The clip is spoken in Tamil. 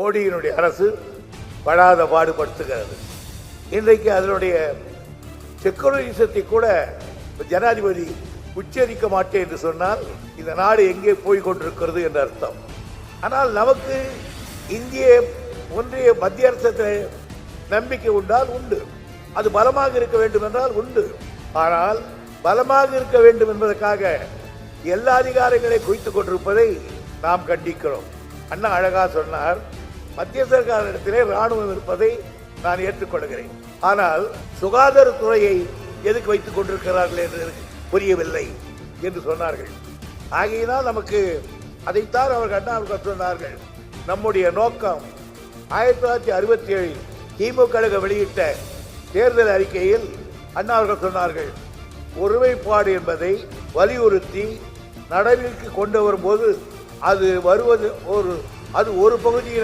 மோடியினுடைய அரசு படாத பாடுபடுத்துகிறது. இன்றைக்கு அதனுடைய செக்குலரிசத்தை கூட ஜனாதிபதி உச்சரிக்க மாட்டேன் என்று சொன்னால் இந்த நாடு எங்கே போய் கொண்டிருக்கிறது என்று அர்த்தம். ஆனால் நமக்கு இந்திய ஒன்றிய மத்திய அரசத்தில் நம்பிக்கை உண்டால் உண்டு. அது பலமாக இருக்க வேண்டும் என்றால் உண்டு. ஆனால் பலமாக இருக்க வேண்டும் என்பதற்காக எல்லா அதிகாரங்களை குவித்துக் கொண்டிருப்பதை நாம் கண்டிக்கிறோம். அண்ணா அழகா சொன்னார் மத்திய சர்க்காரிடத்திலே ராணுவம் இருப்பதை நான் ஏற்றுக்கொள்கிறேன். ஆனால் சுகாதாரத்துறையை எதுக்கு வைத்துக் கொண்டிருக்கிறார்கள் என்று புரியவில்லை என்று சொன்னார்கள். ஆகையினால் நமக்கு அதைத்தான் அவர்கள் அண்ணா அவர்கள் சொன்னார்கள் நம்முடைய நோக்கம் ஆயிரத்தி தொள்ளாயிரத்தி அறுபத்தி ஏழில் திமுக கழக வெளியிட்ட தேர்தல் அறிக்கையில் அண்ணா அவர்கள் சொன்னார்கள் ஒருமைப்பாடு என்பதை வலியுறுத்தி நடவடிக்கை கொண்டு வரும்போது அது வருவது ஒரு அது ஒரு பகுதியில்